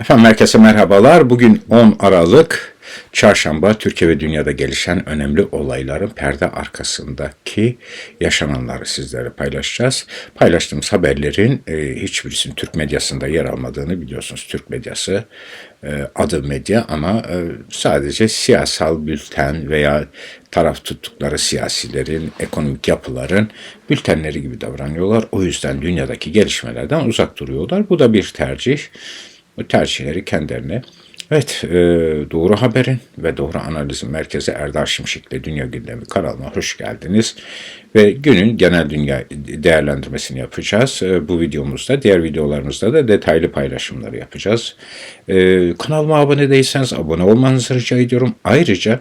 Efendim herkese merhabalar. Bugün 10 Aralık Çarşamba Türkiye ve dünyada gelişen önemli olayların perde arkasındaki yaşananları sizlere paylaşacağız. Paylaştığımız haberlerin e, hiçbirisinin Türk medyasında yer almadığını biliyorsunuz. Türk medyası e, adı medya ama e, sadece siyasal bülten veya taraf tuttukları siyasilerin, ekonomik yapıların bültenleri gibi davranıyorlar. O yüzden dünyadaki gelişmelerden uzak duruyorlar. Bu da bir tercih. Bu tercihleri kendilerine Evet, e, Doğru Haber'in ve Doğru Analiz'in merkezi Erdal Şimşek'le Dünya Gündemi kanalına hoş geldiniz. Ve günün genel dünya değerlendirmesini yapacağız. E, bu videomuzda, diğer videolarımızda da detaylı paylaşımları yapacağız. E, kanalıma abone değilseniz abone olmanızı rica ediyorum. Ayrıca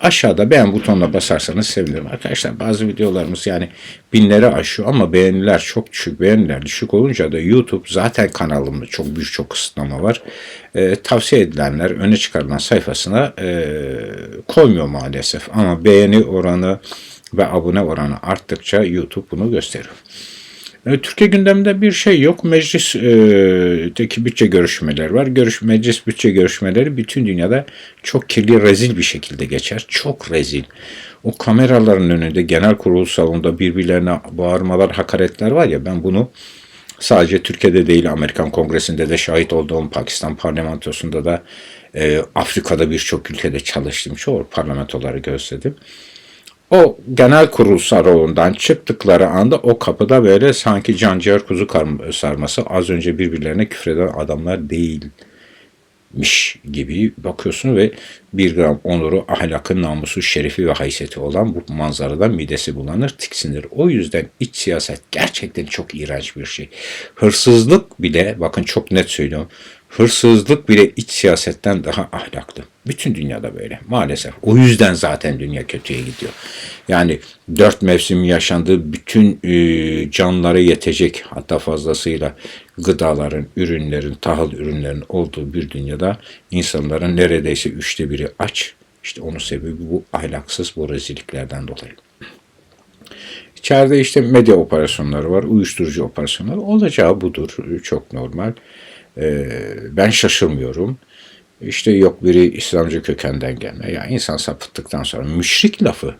Aşağıda beğen butonuna basarsanız sevinirim. Arkadaşlar bazı videolarımız yani binleri aşıyor ama beğeniler çok düşük. Beğeniler düşük olunca da YouTube zaten kanalımda çok büyük çok kısıtlama var. E, tavsiye edilenler öne çıkarılan sayfasına e, koymuyor maalesef. Ama beğeni oranı ve abone oranı arttıkça YouTube bunu gösteriyor. E, Türkiye gündeminde bir şey yok. Meclisteki bütçe görüşmeleri var. Görüş, meclis bütçe görüşmeleri bütün dünyada çok kirli, rezil bir şekilde geçer. Çok rezil. O kameraların önünde genel kurul salonunda birbirlerine bağırmalar, hakaretler var ya ben bunu sadece Türkiye'de değil Amerikan Kongresi'nde de şahit olduğum Pakistan parlamentosunda da e, Afrika'da birçok ülkede çalıştım. Çoğu parlamentoları gözledim. O genel kurul salonundan çıktıkları anda o kapıda böyle sanki canciğer kuzu sarması az önce birbirlerine küfreden adamlar değilmiş gibi bakıyorsun ve bir gram onuru, ahlakın, namusu, şerefi ve haysiyeti olan bu manzaradan midesi bulanır, tiksinir. O yüzden iç siyaset gerçekten çok iğrenç bir şey. Hırsızlık bile, bakın çok net söylüyorum, hırsızlık bile iç siyasetten daha ahlaklı. Bütün dünyada böyle maalesef. O yüzden zaten dünya kötüye gidiyor. Yani dört mevsim yaşandığı bütün e, canlara yetecek hatta fazlasıyla gıdaların, ürünlerin, tahıl ürünlerin olduğu bir dünyada insanların neredeyse üçte biri aç. İşte onun sebebi bu ahlaksız bu rezilliklerden dolayı. İçeride işte medya operasyonları var, uyuşturucu operasyonları. Olacağı budur. Çok normal. Ee, ben şaşırmıyorum. İşte yok biri İslamcı kökenden gelme. Ya insan sapıttıktan sonra müşrik lafı,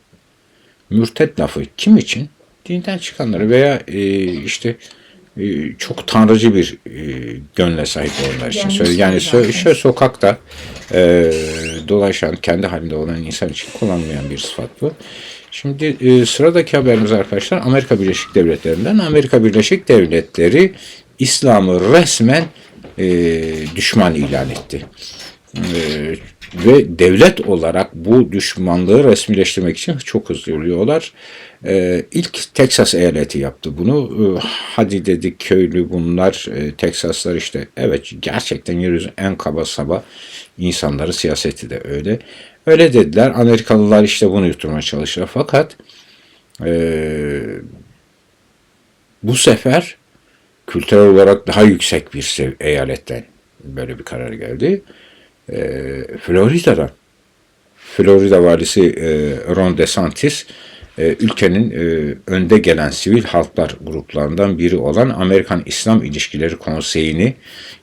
mürtet lafı kim için? Dinden çıkanları veya e, işte e, çok tanrıcı bir e, gönle sahip olanlar için söylüyor. Yani sö- şöyle sokakta e, dolaşan, kendi halinde olan insan için kullanılmayan bir sıfat bu. Şimdi e, sıradaki haberimiz arkadaşlar Amerika Birleşik Devletleri'nden. Amerika Birleşik Devletleri İslam'ı resmen e, düşman ilan etti. E, ve devlet olarak bu düşmanlığı resmileştirmek için çok hızlı yürüyorlar. E, ilk Teksas eyaleti yaptı bunu. E, hadi dedik köylü bunlar, e, Teksaslar işte evet gerçekten yeryüzünün en kaba saba insanları siyaseti de öyle. Öyle dediler. Amerikalılar işte bunu yutturmaya çalıştılar. Fakat e, bu sefer kültürel olarak daha yüksek bir eyaletten böyle bir karar geldi. E, Florida'dan Florida valisi e, Ron DeSantis e, ülkenin e, önde gelen sivil halklar gruplarından biri olan Amerikan İslam İlişkileri Konseyi'ni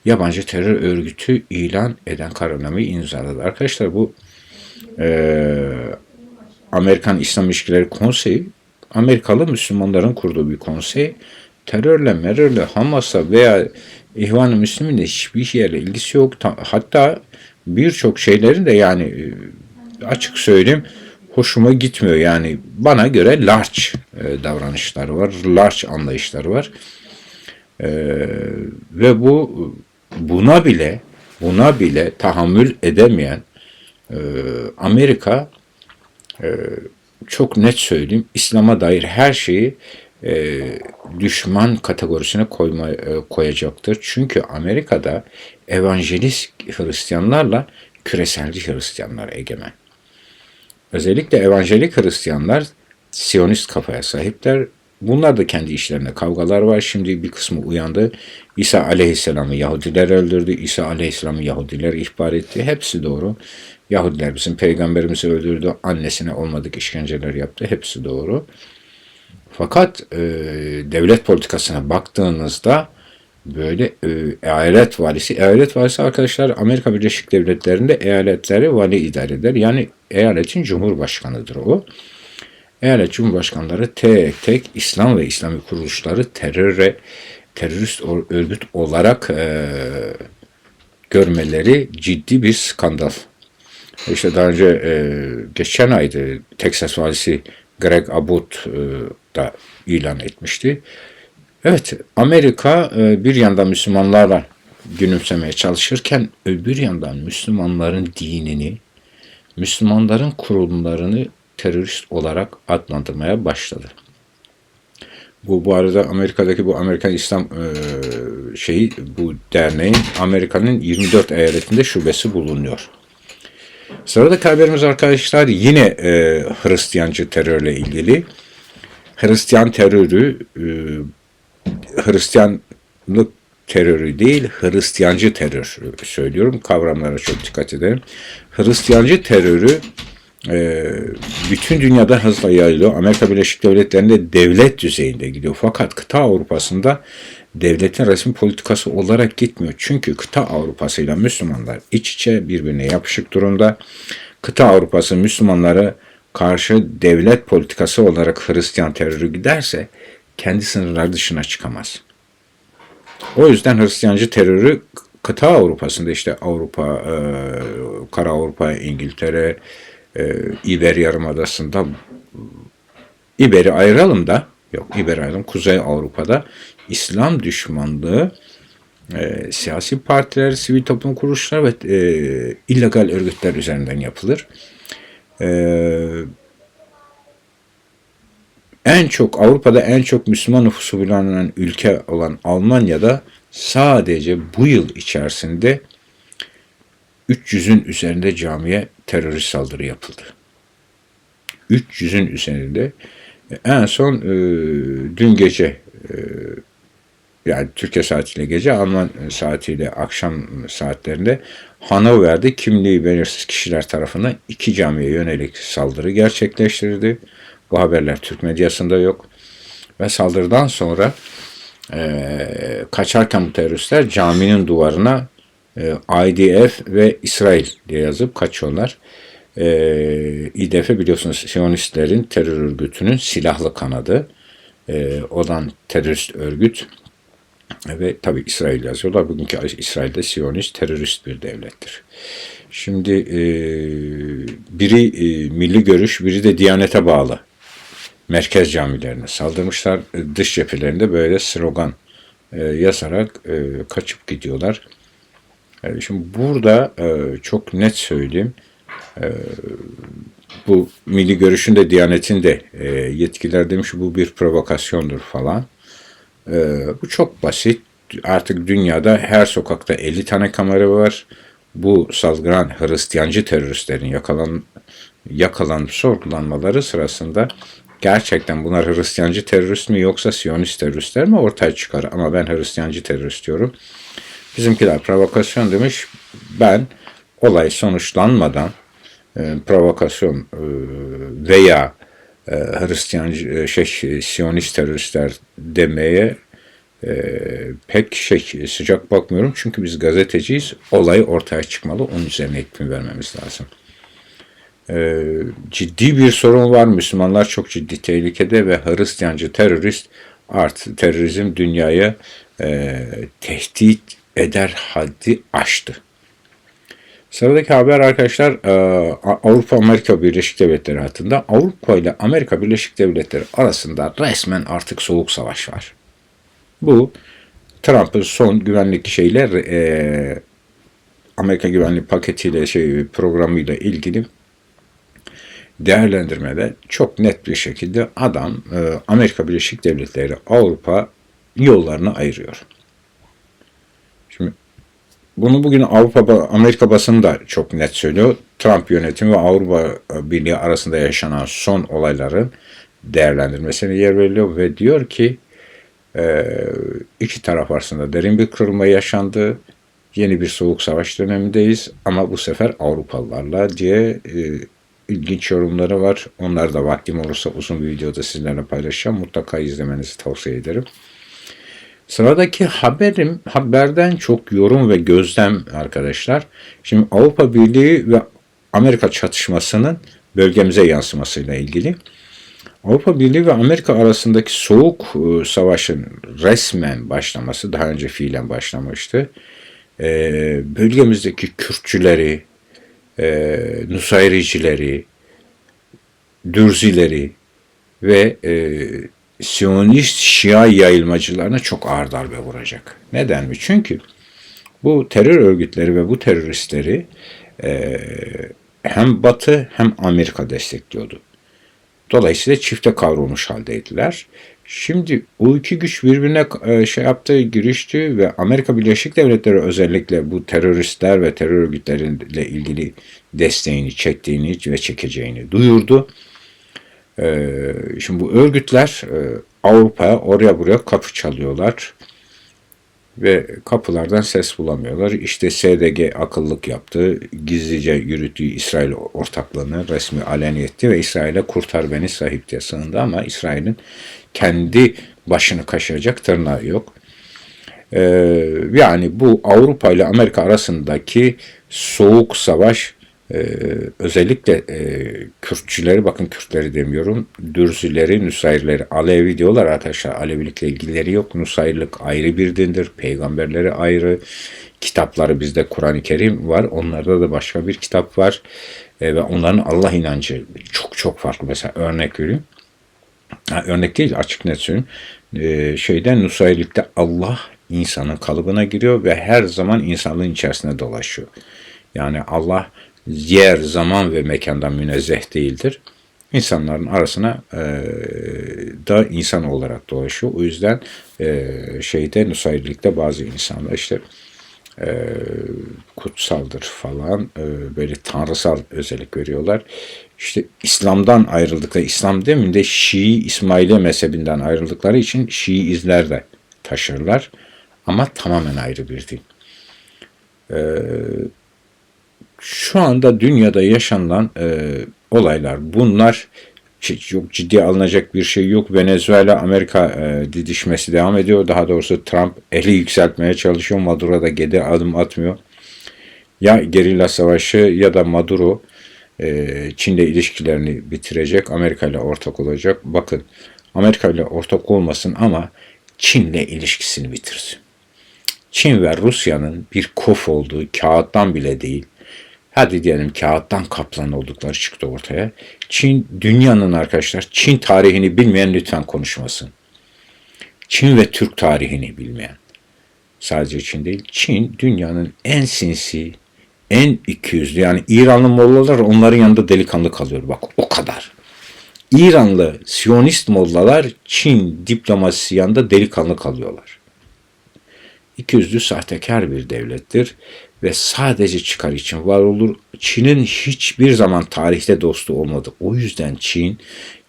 yabancı terör örgütü ilan eden kararnameyi imzaladı. Arkadaşlar bu e, Amerikan İslam İlişkileri Konseyi Amerikalı Müslümanların kurduğu bir konsey terörle, merörle, Hamas'a veya İhvan-ı Müslümin'le hiçbir şeyle ilgisi yok. Hatta birçok şeylerin de yani e, açık söyleyeyim hoşuma gitmiyor. Yani bana göre large e, davranışları var, large anlayışları var. E, ve bu buna bile buna bile tahammül edemeyen Amerika çok net söyleyeyim İslam'a dair her şeyi e, düşman kategorisine koyma, e, koyacaktır. Çünkü Amerika'da evangelist Hristiyanlarla küreselci Hristiyanlar egemen. Özellikle evangelik Hristiyanlar Siyonist kafaya sahipler. Bunlar da kendi işlerinde kavgalar var. Şimdi bir kısmı uyandı. İsa aleyhisselamı Yahudiler öldürdü. İsa aleyhisselamı Yahudiler ihbar etti. Hepsi doğru. Yahudiler bizim peygamberimizi öldürdü. Annesine olmadık işkenceler yaptı. Hepsi doğru. Fakat e, devlet politikasına baktığınızda böyle e, eyalet valisi. Eyalet valisi arkadaşlar Amerika Birleşik Devletleri'nde eyaletleri vali idare eder. Yani eyaletin cumhurbaşkanıdır o. Eyalet cumhurbaşkanları tek tek İslam ve İslami kuruluşları teröre terörist örgüt olarak e, görmeleri ciddi bir skandal. İşte daha önce e, geçen aydı Texas valisi Greg Abbott e, da ilan etmişti. Evet, Amerika e, bir yandan Müslümanlarla gülümsemeye çalışırken öbür yandan Müslümanların dinini, Müslümanların kurumlarını terörist olarak adlandırmaya başladı. Bu bu arada Amerika'daki bu Amerikan İslam e, şeyi bu derneğin Amerika'nın 24 eyaletinde şubesi bulunuyor. Sıradaki haberimiz arkadaşlar yine e, Hristiyancı terörle ilgili. Hristiyan terörü e, Hristiyanlık terörü değil, Hristiyancı terör söylüyorum. Kavramlara çok dikkat edelim. Hristiyancı terörü e, bütün dünyada hızla yayılıyor. Amerika Birleşik Devletleri'nde devlet düzeyinde gidiyor. Fakat kıta Avrupa'sında devletin resmi politikası olarak gitmiyor. Çünkü kıta Avrupası ile Müslümanlar iç içe birbirine yapışık durumda. Kıta Avrupası Müslümanlara karşı devlet politikası olarak Hristiyan terörü giderse kendi sınırlar dışına çıkamaz. O yüzden Hristiyancı terörü kıta Avrupa'sında işte Avrupa, e, Kara Avrupa, İngiltere, e, İber Yarımadası'nda İber'i ayıralım da yok İber'i ayıralım Kuzey Avrupa'da İslam düşmanlığı e, siyasi partiler, sivil toplum kuruluşları ve e, illegal örgütler üzerinden yapılır. E, en çok Avrupa'da en çok Müslüman nüfusu bulunan ülke olan Almanya'da sadece bu yıl içerisinde 300'ün üzerinde camiye terörist saldırı yapıldı. 300'ün üzerinde. En son e, dün gece e, yani Türkiye saatiyle gece, Alman saatiyle akşam saatlerinde Hanover'de kimliği belirsiz kişiler tarafından iki camiye yönelik saldırı gerçekleştirdi. Bu haberler Türk medyasında yok. Ve saldırıdan sonra e, kaçarken bu teröristler caminin duvarına e, IDF ve İsrail diye yazıp kaçıyorlar. E, IDF biliyorsunuz Siyonistlerin terör örgütünün silahlı kanadı. E, olan terörist örgüt ve tabi İsrail yazıyorlar. Bugünkü İsrail'de Siyonist terörist bir devlettir. Şimdi e, biri e, milli görüş, biri de Diyanet'e bağlı merkez camilerine saldırmışlar. E, dış cephelerinde böyle slogan e, yazarak e, kaçıp gidiyorlar. E, şimdi burada e, çok net söyleyeyim. E, bu milli görüşün de Diyanet'in de e, yetkiler demiş bu bir provokasyondur falan. E, bu çok basit. Artık dünyada her sokakta 50 tane kamera var. Bu salgıran Hristiyancı teröristlerin yakalan yakalanıp sorgulanmaları sırasında gerçekten bunlar Hristiyancı terörist mi yoksa Siyonist teröristler mi ortaya çıkar. Ama ben Hristiyancı terörist diyorum. Bizimkiler provokasyon demiş. Ben olay sonuçlanmadan e, provokasyon e, veya e, Hristiyancı e, şey Siyonist teröristler demeye e, pek şey sıcak bakmıyorum. Çünkü biz gazeteciyiz. Olay ortaya çıkmalı. Onun üzerine hükmü vermemiz lazım. E, ciddi bir sorun var. Müslümanlar çok ciddi tehlikede ve Hristiyancı terörist artı terörizm dünyaya e, tehdit eder haddi aştı. Sıradaki haber arkadaşlar e, Avrupa Amerika Birleşik Devletleri hattında Avrupa ile Amerika Birleşik Devletleri arasında resmen artık soğuk savaş var. Bu Trump'ın son güvenlik şeyler e, Amerika güvenlik paketiyle şey programıyla ilgili değerlendirmede çok net bir şekilde adam e, Amerika Birleşik Devletleri Avrupa yollarını ayırıyor. Şimdi bunu bugün Avrupa Amerika basını da çok net söylüyor. Trump yönetimi ve Avrupa Birliği arasında yaşanan son olayların değerlendirmesine yer veriliyor ve diyor ki e, iki taraf arasında derin bir kırılma yaşandı. Yeni bir soğuk savaş dönemindeyiz ama bu sefer Avrupalılarla diye e, ilginç yorumları var. Onlar da vaktim olursa uzun bir videoda sizlerle paylaşacağım. Mutlaka izlemenizi tavsiye ederim. Sıradaki haberim haberden çok yorum ve gözlem arkadaşlar. Şimdi Avrupa Birliği ve Amerika çatışmasının bölgemize yansımasıyla ilgili. Avrupa Birliği ve Amerika arasındaki soğuk e, savaşın resmen başlaması daha önce fiilen başlamıştı. E, bölgemizdeki Kürtçüleri, e, Nusayricileri, Dürzileri ve Siyonist Şia yayılmacılarına çok ağır darbe vuracak. Neden mi? Çünkü bu terör örgütleri ve bu teröristleri hem Batı hem Amerika destekliyordu. Dolayısıyla çifte kavrulmuş haldeydiler. Şimdi o iki güç birbirine e, şey yaptı, girişti ve Amerika Birleşik Devletleri özellikle bu teröristler ve terör örgütleriyle ilgili desteğini çektiğini ve çekeceğini duyurdu. E, şimdi bu örgütler e, Avrupa'ya oraya buraya kapı çalıyorlar ve kapılardan ses bulamıyorlar. İşte SDG akıllık yaptı, gizlice yürüttüğü İsrail ortaklığını resmi aleni etti ve İsrail'e kurtar beni sahip diye sığındı ama İsrail'in kendi başını kaşıyacak tırnağı yok. Ee, yani bu Avrupa ile Amerika arasındaki soğuk savaş ee, özellikle e, Kürtçüleri, bakın Kürtleri demiyorum, Dürzüleri, Nusayrileri, Alevi diyorlar arkadaşlar. Alevilikle ilgileri yok. Nusayrilik ayrı bir dindir. Peygamberleri ayrı. Kitapları bizde Kur'an-ı Kerim var. Onlarda da başka bir kitap var. E, ve onların Allah inancı çok çok farklı. Mesela örnek vereyim. Ha, örnek değil açık net söyleyeyim. E, şeyden Nusayrilikte Allah insanın kalıbına giriyor ve her zaman insanlığın içerisinde dolaşıyor. Yani Allah yer, zaman ve mekandan münezzeh değildir. İnsanların arasına e, da insan olarak dolaşıyor. O yüzden e, şeyde Nusayrilikte bazı insanlar işte e, kutsaldır falan e, böyle tanrısal özellik veriyorlar. İşte İslam'dan ayrıldıkları, İslam demin de Şii İsmaili mezhebinden ayrıldıkları için Şii izler de taşırlar. Ama tamamen ayrı bir din. E, şu anda dünyada yaşanılan e, olaylar bunlar çok ciddi alınacak bir şey yok. Venezuela Amerika e, didişmesi devam ediyor. Daha doğrusu Trump eli yükseltmeye çalışıyor. Maduro da geri adım atmıyor. Ya gerilla savaşı ya da Maduro e, Çin'le ilişkilerini bitirecek. Amerika ile ortak olacak. Bakın Amerika ile ortak olmasın ama Çin'le ilişkisini bitirsin. Çin ve Rusya'nın bir kof olduğu kağıttan bile değil hadi diyelim kağıttan kaplan oldukları çıktı ortaya. Çin dünyanın arkadaşlar Çin tarihini bilmeyen lütfen konuşmasın. Çin ve Türk tarihini bilmeyen. Sadece Çin değil. Çin dünyanın en sinsi, en ikiyüzlü yani İranlı mollalar onların yanında delikanlı kalıyor. Bak o kadar. İranlı Siyonist mollalar Çin diplomasisi yanında delikanlı kalıyorlar. İkiyüzlü sahtekar bir devlettir ve sadece çıkar için var olur. Çin'in hiçbir zaman tarihte dostu olmadı. O yüzden Çin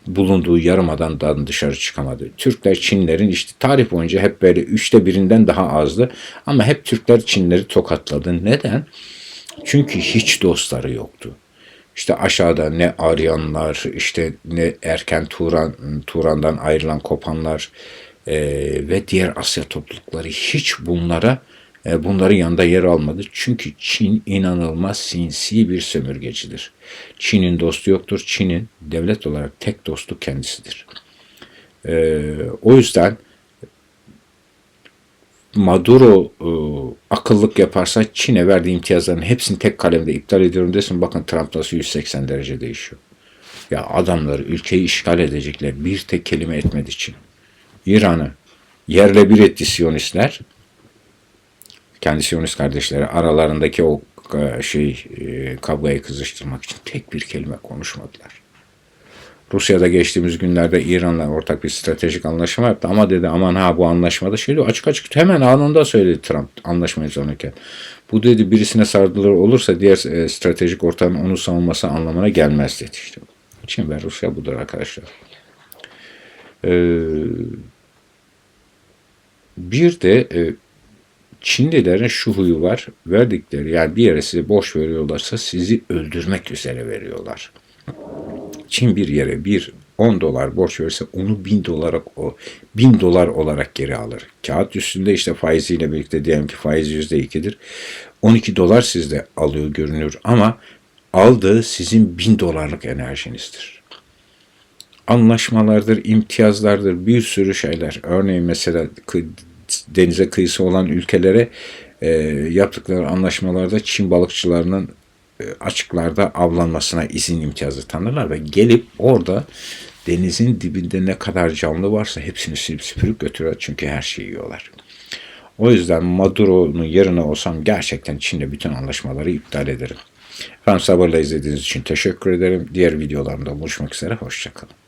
bulunduğu yarımadan dışarı çıkamadı. Türkler Çinlerin işte tarih boyunca hep böyle üçte birinden daha azdı. Ama hep Türkler Çinleri tokatladı. Neden? Çünkü hiç dostları yoktu. İşte aşağıda ne Aryanlar, işte ne erken Turan, Turan'dan ayrılan kopanlar e, ve diğer Asya toplulukları hiç bunlara bunların yanında yer almadı. Çünkü Çin inanılmaz sinsi bir sömürgecidir. Çin'in dostu yoktur. Çin'in devlet olarak tek dostu kendisidir. E, o yüzden Maduro e, akıllık yaparsa Çin'e verdiği imtiyazların hepsini tek kalemde iptal ediyorum desin. Bakın Trump nasıl 180 derece değişiyor. Ya adamları ülkeyi işgal edecekler. Bir tek kelime etmedi Çin. İran'ı yerle bir etti Siyonistler kendi Siyonist kardeşleri aralarındaki o e, şey e, kavgayı kızıştırmak için tek bir kelime konuşmadılar. Rusya'da geçtiğimiz günlerde İran'la ortak bir stratejik anlaşma yaptı ama dedi aman ha bu anlaşmada şey açık açık hemen anında söyledi Trump anlaşmayı sonraki. Bu dedi birisine sardırılır olursa diğer e, stratejik ortağın onu savunması anlamına gelmez dedi işte. Çin ve Rusya budur arkadaşlar. Ee, bir de e, Çinlilerin şu huyu var. Verdikleri yani bir yere size boş veriyorlarsa sizi öldürmek üzere veriyorlar. Çin bir yere bir 10 dolar borç verirse onu 1000 dolar o 1000 dolar olarak geri alır. Kağıt üstünde işte faiziyle birlikte diyelim ki faiz %2'dir. 12 dolar sizde alıyor görünür ama aldığı sizin 1000 dolarlık enerjinizdir. Anlaşmalardır, imtiyazlardır, bir sürü şeyler. Örneğin mesela denize kıyısı olan ülkelere e, yaptıkları anlaşmalarda Çin balıkçılarının e, açıklarda avlanmasına izin imtiyazı tanırlar ve gelip orada denizin dibinde ne kadar canlı varsa hepsini silip süpürüp götürüyor çünkü her şeyi yiyorlar. O yüzden Maduro'nun yerine olsam gerçekten Çin'le bütün anlaşmaları iptal ederim. Efendim sabırla izlediğiniz için teşekkür ederim. Diğer videolarımda buluşmak üzere. Hoşçakalın.